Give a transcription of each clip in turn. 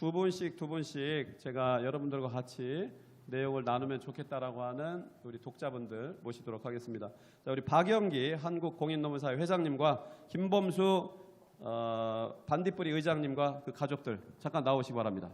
두 분씩 두 분씩 제가 여러분들과 같이 내용을 나누면 좋겠다라고 하는 우리 독자분들 모시도록 하겠습니다. 자, 우리 박영기 한국공인노무사회 회장님과 김범수 어, 반딧불이 의장님과 그 가족들 잠깐 나오시기 바랍니다.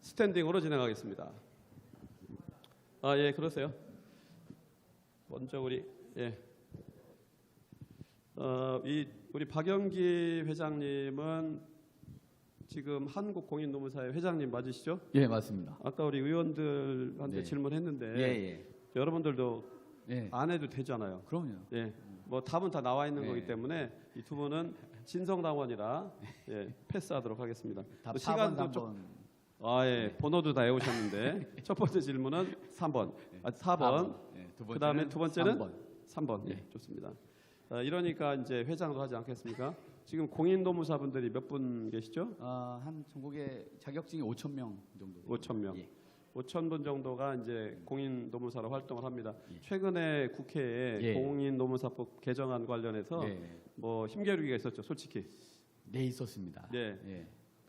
스탠딩으로 진행하겠습니다. 아, 예, 그러세요. 먼저 우리 예. 어, 이 우리 박영기 회장님은 지금 한국공인노무사회 회장님 맞으시죠? 예, 맞습니다. 아까 우리 의원들한테 네. 질문했는데 예, 예. 여러분들도 예. 안 해도 되잖아요. 그럼요. 예, 뭐 답은 다 나와 있는 네. 거기 때문에 이 두 분은 진성당원이라 예, 패스하도록 하겠습니다. 답뭐 4번, 시간도 좀 3번. 아, 예, 번호도 다 외우셨는데 첫 번째 질문은 3번, 아, 4번, 예, 두 그다음에 두 번째는? 3번. 3번. 예, 네. 좋습니다. 어, 이러니까 이제 회장도 하지 않겠습니까? 지금 공인노무사분들이 몇 분 계시죠? 아, 한 전국에 자격증이 5천 명 정도. 됩니다. 5천 명. 예. 5천 분 정도가 이제 공인 노무사로 활동을 합니다. 예. 최근에 국회에 예. 공인 노무사법 개정안 관련해서 예. 뭐 힘겨루기가 있었죠, 솔직히. 네, 있었습니다. 네. 예.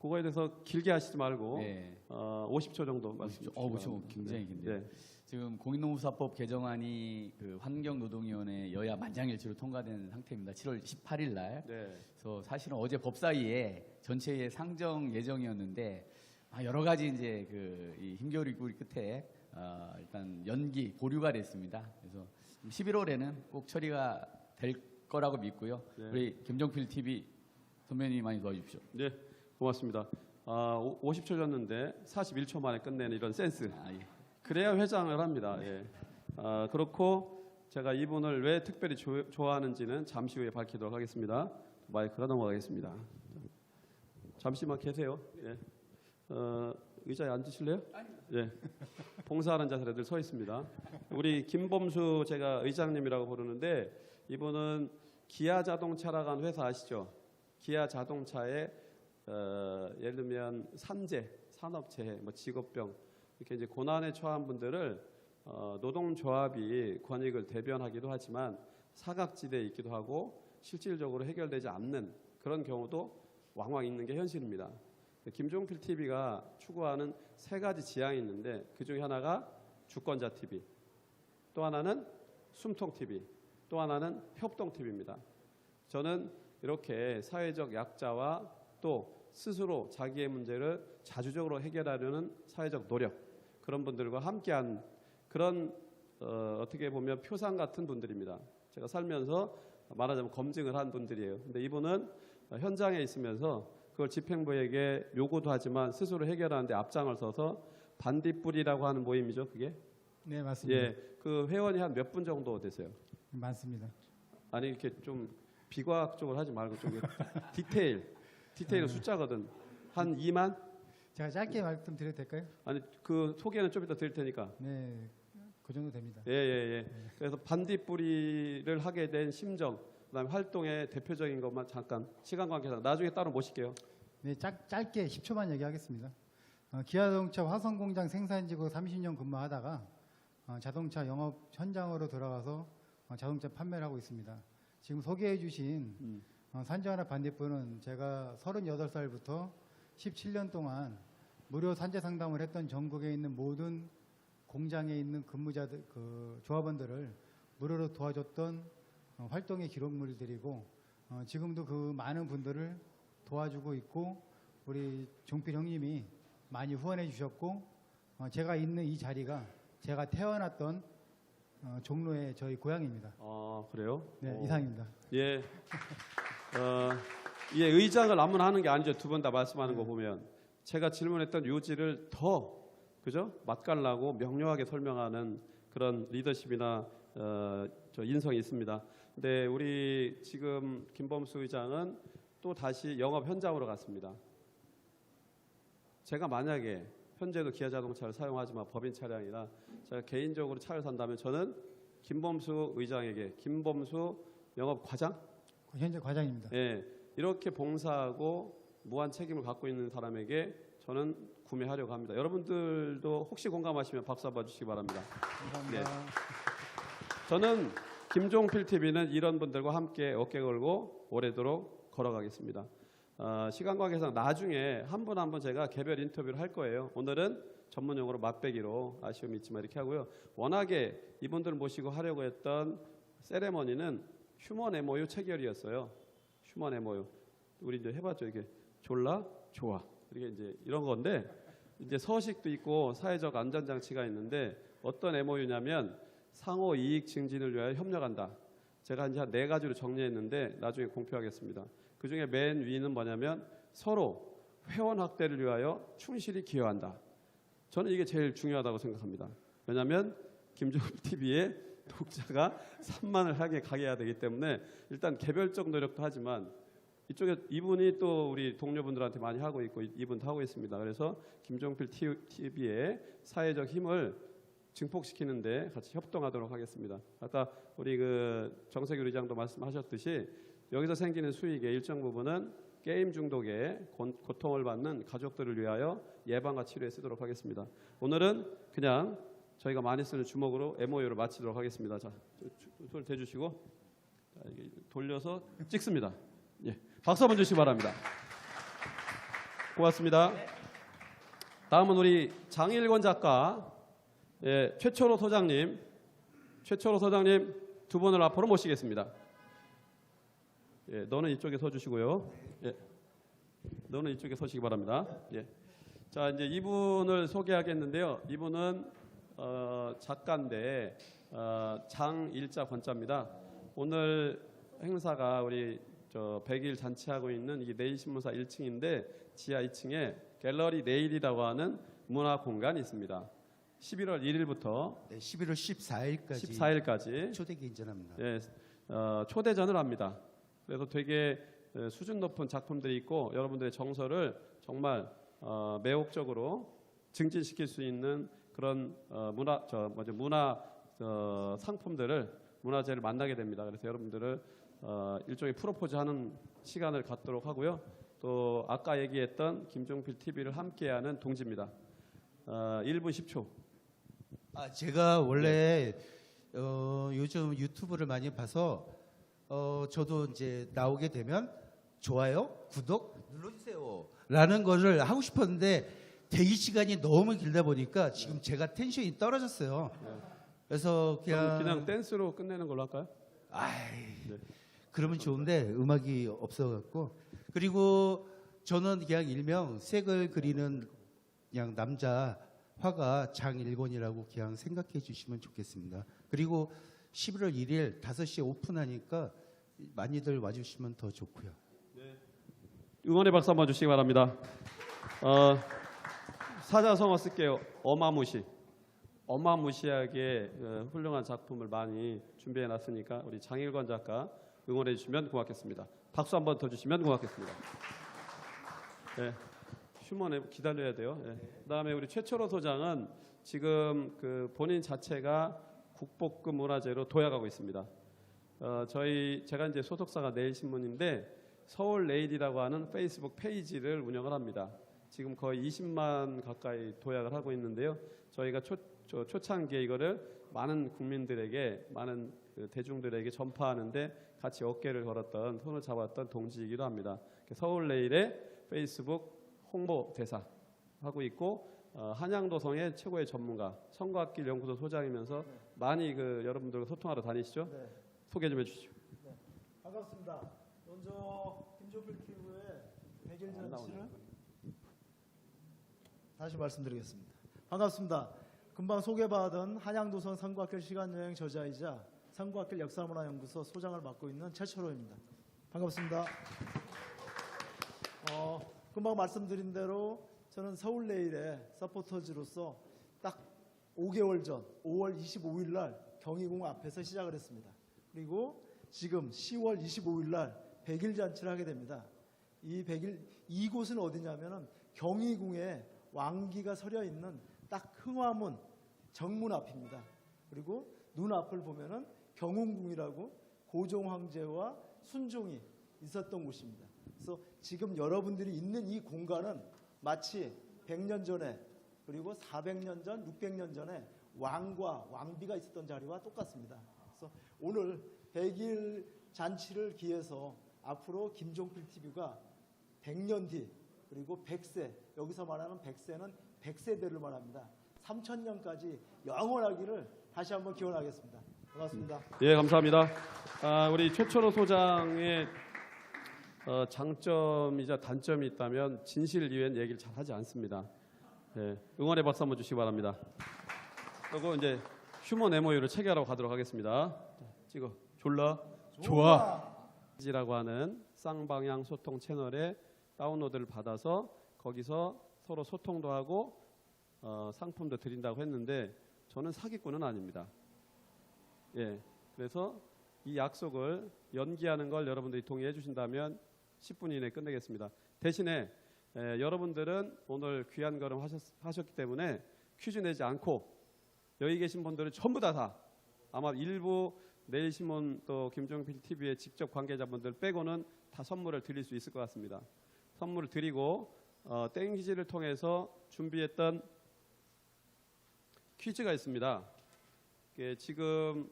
그거에 대해서 길게 하시지 말고 예. 어, 50초 정도 말씀 주시기 어, 50초 바랍니다. 굉장히 긴데요. 네. 지금 공인노무사법 개정안이 그 환경노동위원회 여야 만장일치로 통과된 상태입니다. 7월 18일 날. 네. 그래서 사실은 어제 법사위에 전체의 상정 예정이었는데 아, 여러 가지 이제 그이 힘겨루기 끝에 아, 일단 연기 보류가 됐습니다. 그래서 11월에는 꼭 처리가 될 거라고 믿고요. 네. 우리 김정필 TV 선배님 많이 도와주십시오. 네, 고맙습니다. 아, 오- 50초 줬는데 41초 만에 끝내는 이런 센스. 아, 예. 그래야 회장을 합니다. 예. 아, 그렇고 제가 이분을 왜 특별히 조- 좋아하는지는 잠시 후에 밝히도록 하겠습니다. 마이크가 넘어가겠습니다. 잠시만 계세요. 예. 어, 의자에 앉으실래요? 예. 봉사하는 자세들 서 있습니다. 우리 김범수 제가 의장님이라고 부르는데 이분은 기아 자동차라고 하는 회사 아시죠? 기아 자동차에 어, 예를 들면 산재, 산업재해, 뭐 직업병 이렇게 이제 고난에 처한 분들을 어, 노동조합이 권익을 대변하기도 하지만 사각지대에 있기도 하고 실질적으로 해결되지 않는 그런 경우도 왕왕 있는 게 현실입니다. 김종필 TV가 추구하는 세 가지 지향이 있는데 그 중에 하나가 주권자 TV, 또 하나는 숨통 TV, 또 하나는 협동 TV입니다. 저는 이렇게 사회적 약자와 또 스스로 자기의 문제를 자주적으로 해결하려는 사회적 노력 그런 분들과 함께한 그런 어, 어떻게 보면 표상 같은 분들입니다. 제가 살면서 말하자면 검증을 한 분들이에요. 근데 이분은 현장에 있으면서 그걸 집행부에게 요구도 하지만 스스로 해결하는데 앞장을 서서 반딧불이라고 하는 모임이죠. 그게 네 맞습니다. 예, 그 회원이 한 몇 분 정도 되세요? 많습니다. 아니 이렇게 좀 비과학적으로 하지 말고 좀 디테일 디테일은 숫자거든 한 2만 제가 짧게 말씀드려도 될까요? 아니 그 소개는 좀 이따 드릴 테니까 네, 그 정도 됩니다. 예 예예 그래서 반딧불이를 하게 된 심정 그다음에 활동의 대표적인 것만 잠깐 시간 관계상 나중에 따로 모실게요 네, 짧, 짧게 10초만 얘기하겠습니다. 어, 기아자동차 화성공장 생산지구 30년 근무하다가 어, 자동차 영업 현장으로 들어가서 어, 자동차 판매를 하고 있습니다. 지금 소개해 주신 음. 어, 산지하나 반딧불은 제가 38살부터 17년 동안 무료 산재 상담을 했던 전국에 있는 모든 공장에 있는 근무자들, 그 조합원들을 무료로 도와줬던 어, 활동의 기록물들이고 어, 지금도 그 많은 분들을 도와주고 있고 우리 종필 형님이 많이 후원해 주셨고 어, 제가 있는 이 자리가 제가 태어났던 어, 종로의 저희 고향입니다. 아 그래요 네, 오. 이상입니다. 예. 어, 예, 의장을 안문하는 게 아니죠. 두 번 다 말씀하는 거 보면 제가 질문했던 요지를 더 그죠? 맛깔나고 명료하게 설명하는 그런 리더십이나 어, 저 인성이 있습니다. 근데 우리 지금 김범수 의장은 또 다시 영업 현장으로 갔습니다. 제가 만약에 현재도 기아 자동차를 사용하지만 법인 차량이라 제가 개인적으로 차를 산다면 저는 김범수 의장에게 김범수 영업 과장 현재 과장입니다. 예, 이렇게 봉사하고 무한 책임을 갖고 있는 사람에게 저는 구매하려고 합니다. 여러분들도 혹시 공감하시면 박수 한번 주시기 바랍니다. 감사합니다. 저는 김종필 TV는 이런 분들과 함께 어깨 걸고 오래도록 걸어가겠습니다. 어, 시간 관계상 나중에 한 분 한 분 제가 개별 인터뷰를 할 거예요. 오늘은 전문 용어로 맛배기로 아쉬움이 있지만 이렇게 하고요. 워낙에 이분들 모시고 하려고 했던 세레머니는 휴먼 에모유 체결이었어요. 휴먼 에모유. 우리 이제 해봤죠. 이게 졸라 좋아. 이게 이제 이런 건데 이제 서식도 있고 사회적 안전 장치가 있는데 어떤 MOU냐면 상호 이익 증진을 위하여 협력한다. 제가 이제 한 네 가지로 정리했는데 나중에 공표하겠습니다. 그 중에 맨 위는 뭐냐면 서로 회원 확대를 위하여 충실히 기여한다. 저는 이게 제일 중요하다고 생각합니다. 왜냐하면 김종필 TV의 독자가 3만을 향해 가게 해야 되기 때문에 일단 개별적 노력도 하지만 이쪽에 이분이 또 우리 동료분들한테 많이 하고 있고 이분도 하고 있습니다. 그래서 김종필 TV의 사회적 힘을 증폭시키는데 같이 협동하도록 하겠습니다. 아까 우리 그 정세규 의장도 말씀하셨듯이 여기서 생기는 수익의 일정 부분은 게임 중독에 고- 고통을 받는 가족들을 위하여 예방과 치료에 쓰도록 하겠습니다. 오늘은 그냥 저희가 많이 쓰는 주먹으로 MOU를 마치도록 하겠습니다. 자, 손을 대주시고 자, 돌려서 찍습니다. 예, 박수 한번 주시기 바랍니다. 고맙습니다. 다음은 우리 장일권 작가, 예, 최초로 소장님, 최초로 소장님 두 분을 앞으로 모시겠습니다. 예, 너는 이쪽에 서주시고요. 예, 너는 이쪽에 서시기 바랍니다. 예. 자, 이제 이분을 소개하겠는데요. 이분은 어, 작가인데 어, 장일자 권자입니다. 오늘 행사가 우리 저 100일 잔치하고 있는 이 내일 신문사 1층인데 지하 2층에 갤러리 내일이라고 하는 문화 공간이 있습니다. 11월 1일부터 네, 11월 14일까지 14일까지 초대 개인전합니다. 예, 어, 초대전을 합니다. 그래서 되게 에, 수준 높은 작품들이 있고 여러분들의 정서를 정말 어, 매혹적으로 증진시킬 수 있는 그런 어, 문화 저 뭐죠 문화 어, 상품들을 문화재를 만나게 됩니다. 그래서 여러분들을 어, 일종의 프로포즈하는 시간을 갖도록 하고요. 또 아까 얘기했던 김종필 TV를 함께하는 동지입니다. 어, 1분 10초. 아, 제가 원래 어, 요즘 유튜브를 많이 봐서 어, 저도 이제 나오게 되면 좋아요, 구독 눌러주세요. 라는 거를 하고 싶었는데 대기 시간이 너무 길다 보니까 지금 제가 텐션이 떨어졌어요. 그래서 그냥, 그냥, 그냥 댄스로 끝내는 걸로 할까요? 아이, 네. 그러면 좋은데 음악이 없어갖고 그리고 저는 그냥 일명 색을 그리는 그냥 남자 화가 장일권이라고 그냥 생각해 주시면 좋겠습니다. 그리고 11월 1일 5시에 오픈하니까 많이들 와주시면 더 좋고요. 응원의 박수 한번 주시기 바랍니다. 어, 사자성어 쓸게요. 어마무시. 어마무시하게 어, 훌륭한 작품을 많이 준비해 놨으니까 우리 장일권 작가 응원해 주시면 고맙겠습니다. 박수 한번 더 주시면 고맙겠습니다. 네, 휴먼에 기다려야 돼요. 네. 그다음에 우리 최철호 소장은 지금 그 본인 자체가 국보급 문화재로 도약하고 있습니다. 어, 저희 제가 이제 소속사가 내일신문인데 서울 레일이라고 하는 페이스북 페이지를 운영을 합니다. 지금 거의 20만 가까이 도약을 하고 있는데요. 저희가 초, 초, 초창기에 이거를 많은 국민들에게 많은 그 대중들에게 전파하는데 같이 어깨를 걸었던 손을 잡았던 동지이기도 합니다. 서울 레일의 페이스북 홍보 대사 하고 있고 어, 한양도성의 최고의 전문가 성곽길 연구소 소장이면서 많이 그 여러분들과 소통하러 다니시죠? 소개 좀 해주시죠. 반갑습니다. 먼저 김종필 TV의 백일 나오네. 다시 말씀드리겠습니다. 반갑습니다. 금방 소개받은 한양도선 상과길 시간여행 저자이자 상과길 역사문화연구소 소장을 맡고 있는 최철호입니다. 반갑습니다. 어, 금방 말씀드린 대로 저는 서울레일의 서포터즈로서 딱 5개월 전 5월 25일 날 경희궁 앞에서 시작을 했습니다. 그리고 지금 10월 25일 날 100일 잔치를 하게 됩니다. 이 100일 이곳은 어디냐면은 경희궁에 왕기가 서려 있는 딱 흥화문 정문 앞입니다. 그리고 눈 앞을 보면은 경운궁이라고 고종 황제와 순종이 있었던 곳입니다. 그래서 지금 여러분들이 있는 이 공간은 마치 100년 전에 그리고 400년 전, 600년 전에 왕과 왕비가 있었던 자리와 똑같습니다. 그래서 오늘 100일 잔치를 기해서 앞으로 김종필 TV가 100년 뒤 그리고 100세 여기서 말하는 100세는 100세대를 말합니다. 3000년까지 영원하기를 다시 한번 기원하겠습니다. 고맙습니다. 예, 감사합니다. 아, 우리 최철호 소장의 어, 장점이자 단점이 있다면 진실 이외엔 얘기를 잘 하지 않습니다. 예, 응원의 박수 한번 주시기 바랍니다. 그리고 이제 휴먼 MOU를 체결하러 가도록 하겠습니다. 자, 찍어. 졸라. 지라고 하는 쌍방향 소통 채널에 다운로드를 받아서 거기서 서로 소통도 하고 어, 상품도 드린다고 했는데 저는 사기꾼은 아닙니다. 예, 그래서 이 약속을 연기하는 걸 여러분들이 동의해 주신다면 10분 이내에 끝내겠습니다. 대신에 에, 여러분들은 오늘 귀한 걸음 하셨, 하셨기 때문에 퀴즈 내지 않고 여기 계신 분들은 전부 다 다 아마 일부 내일 신문 또 김종필 TV의 직접 관계자분들 빼고는 다 선물을 드릴 수 있을 것 같습니다. 선물을 드리고 어, 땡기지를 통해서 준비했던 퀴즈가 있습니다. 이게 지금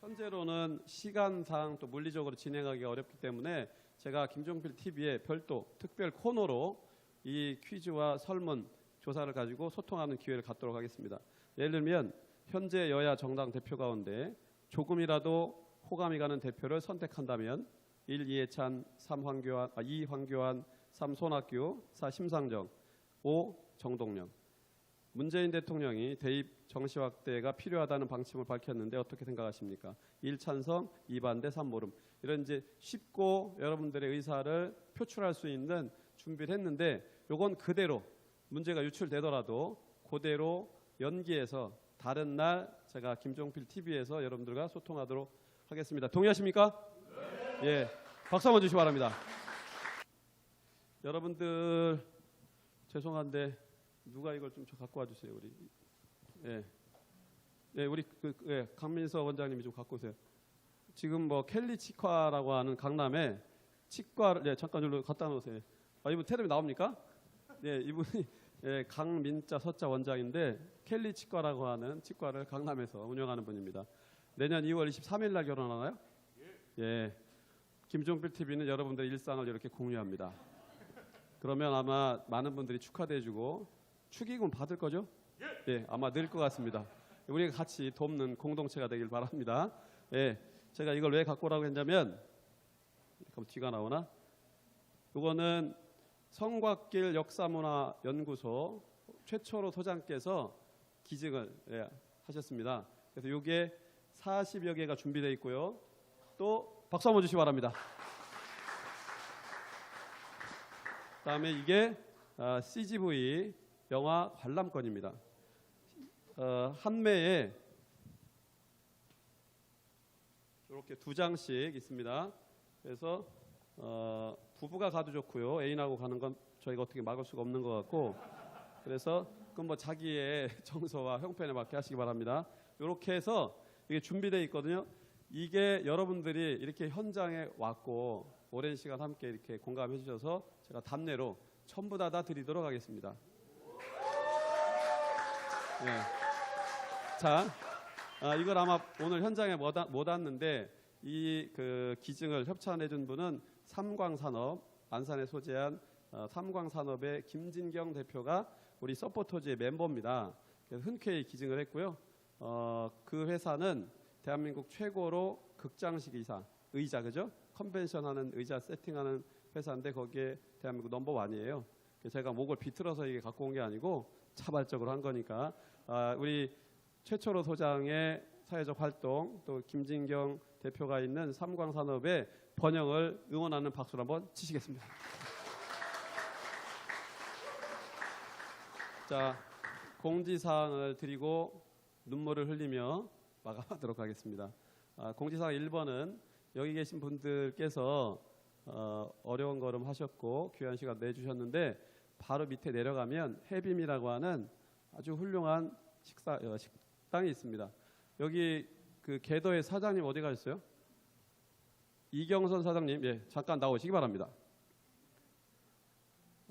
현재로는 시간상 또 물리적으로 진행하기 어렵기 때문에 제가 김종필 TV의 별도 특별 코너로 이 퀴즈와 설문 조사를 가지고 소통하는 기회를 갖도록 하겠습니다. 예를 들면 현재 여야 정당 대표 가운데 조금이라도 호감이 가는 대표를 선택한다면 1. 이해찬, 3. 황교안, 아, 2. 황교안, 3. 손학규, 4. 심상정, 5. 정동영. 문재인 대통령이 대입 정시 확대가 필요하다는 방침을 밝혔는데 어떻게 생각하십니까? 1 찬성, 2 반대, 3 모름. 이런 이제 쉽고 여러분들의 의사를 표출할 수 있는 준비를 했는데 요건 그대로 문제가 유출되더라도 그대로 연기해서 다른 날 제가 김종필 TV에서 여러분들과 소통하도록 하겠습니다. 동의하십니까? 예. 박수 한번 주시기 바랍니다. 여러분들 죄송한데 누가 이걸 좀 갖고 와 주세요, 우리. 예. 예, 우리 그 예, 강민서 원장님이 좀 갖고 오세요. 지금 뭐 켈리 치과라고 하는 강남에 치과를 예, 잠깐 여기로 갖다 놓으세요. 아, 이분 테레비 나옵니까? 예, 이분이 예, 강민자 서자 원장인데 켈리 치과라고 하는 치과를 강남에서 운영하는 분입니다. 내년 2월 23일 날 결혼하나요? 예. 김종필 TV는 여러분들의 일상을 이렇게 공유합니다. 그러면 아마 많은 분들이 축하돼주고 축의금 받을 거죠? 예, 아마 늘 것 같습니다. 우리가 같이 돕는 공동체가 되길 바랍니다. 예, 제가 이걸 왜 갖고 오라고 했냐면, 그럼 뒤가 나오나? 이거는 성곽길 역사문화연구소 최초로 소장께서 기증을 예, 하셨습니다. 그래서 이게 40여 개가 준비되어 있고요. 또 박수 한번 주시기 바랍니다. 그 다음에 이게 아, CGV 영화 관람권입니다. 어, 한 매에 이렇게 두 장씩 있습니다. 그래서 어, 부부가 가도 좋고요. 애인하고 가는 건 저희가 어떻게 막을 수가 없는 것 같고 그래서 그건 뭐 자기의 정서와 형편에 맞게 하시기 바랍니다. 이렇게 해서 이게 준비되어 있거든요. 이게 여러분들이 이렇게 현장에 왔고 오랜 시간 함께 이렇게 공감해 주셔서 제가 답례로 전부 다 다 드리도록 하겠습니다. 예. 자, 아, 이걸 아마 오늘 현장에 못, 왔- 못 왔는데 이 그 기증을 협찬해 준 분은 삼광산업 안산에 소재한 어, 삼광산업의 김진경 대표가 우리 서포터즈의 멤버입니다. 흔쾌히 기증을 했고요. 어, 그 회사는 대한민국 최고로 극장식 의사, 의자 그죠? 컨벤션 하는 의자 세팅하는 회사인데 거기에 대한민국 넘버 원이에요. 제가 목을 비틀어서 이게 갖고 온 게 아니고 자발적으로 한 거니까 아, 우리 최초로 소장의 사회적 활동 또 김진경 대표가 있는 삼광산업의 번영을 응원하는 박수를 한번 치시겠습니다. 자 공지사항을 드리고 눈물을 흘리며 마감하도록 하겠습니다. 아, 공지사항 1번은 여기 계신 분들께서 어, 어려운 걸음 하셨고 귀한 시간 내주셨는데 바로 밑에 내려가면 해빔이라고 하는 아주 훌륭한 식사 어, 식당이 있습니다. 여기 그 개더의 사장님 어디 가셨어요? 이경선 사장님, 예, 잠깐 나오시기 바랍니다.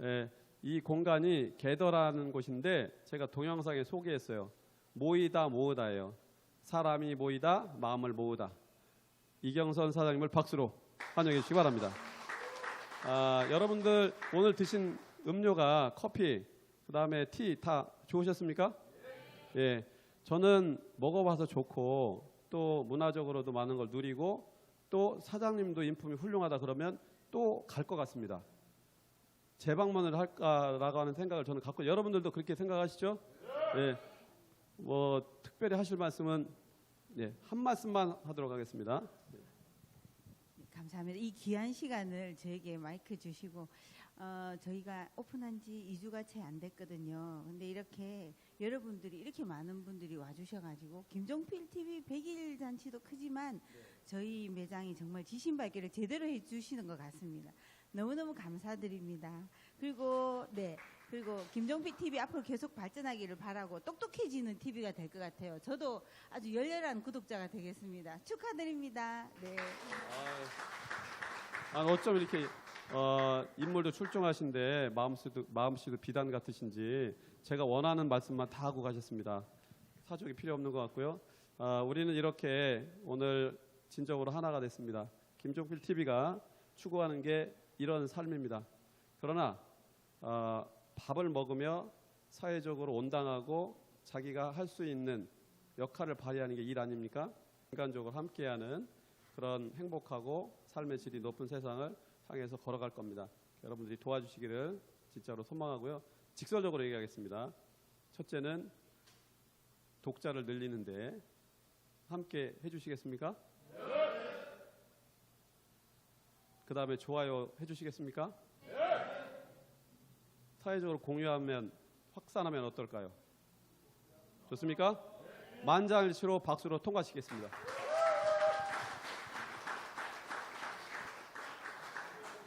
예, 이 공간이 개더라는 곳인데 제가 동영상에 소개했어요. 모이다 모으다예요. 사람이 모이다 마음을 모으다. 이경선 사장님을 박수로 환영해 주시기 바랍니다. 아, 여러분들 오늘 드신 음료가 커피, 그 다음에 티 다 좋으셨습니까? 예. 저는 먹어봐서 좋고 또 문화적으로도 많은 걸 누리고 또 사장님도 인품이 훌륭하다 그러면 또 갈 것 같습니다. 재방문을 할까라고 하는 생각을 저는 갖고 여러분들도 그렇게 생각하시죠? 예. 뭐 특별히 하실 말씀은 예, 한 말씀만 하도록 하겠습니다. 네, 감사합니다. 이 귀한 시간을 저에게 마이크 주시고 어, 저희가 오픈한 지 2주가 채 안 됐거든요. 근데 이렇게 여러분들이 이렇게 많은 분들이 와주셔가지고 김종필 TV 100일 잔치도 크지만 저희 매장이 정말 지신밟기를 제대로 해주시는 것 같습니다. 너무너무 감사드립니다. 그리고 네 그리고 김종필 TV 앞으로 계속 발전하기를 바라고 똑똑해지는 TV가 될 것 같아요. 저도 아주 열렬한 구독자가 되겠습니다. 축하드립니다. 네. 아, 어쩜 이렇게 어, 인물도 출중하신데 마음씨도 마음씨도 비단 같으신지 제가 원하는 말씀만 다 하고 가셨습니다. 사족이 필요 없는 것 같고요. 아, 우리는 이렇게 오늘 진정으로 하나가 됐습니다. 김종필 TV가 추구하는 게 이런 삶입니다. 그러나 어, 밥을 먹으며 사회적으로 온당하고 자기가 할 수 있는 역할을 발휘하는 게 일 아닙니까? 인간적으로 함께하는 그런 행복하고 삶의 질이 높은 세상을 향해서 걸어갈 겁니다. 여러분들이 도와주시기를 진짜로 소망하고요. 직설적으로 얘기하겠습니다. 첫째는 독자를 늘리는데 함께 해주시겠습니까? 그 다음에 좋아요 해주시겠습니까? 사회적으로 공유하면 확산하면 어떨까요? 좋습니까? 만장일치로 박수로 통과시키겠습니다.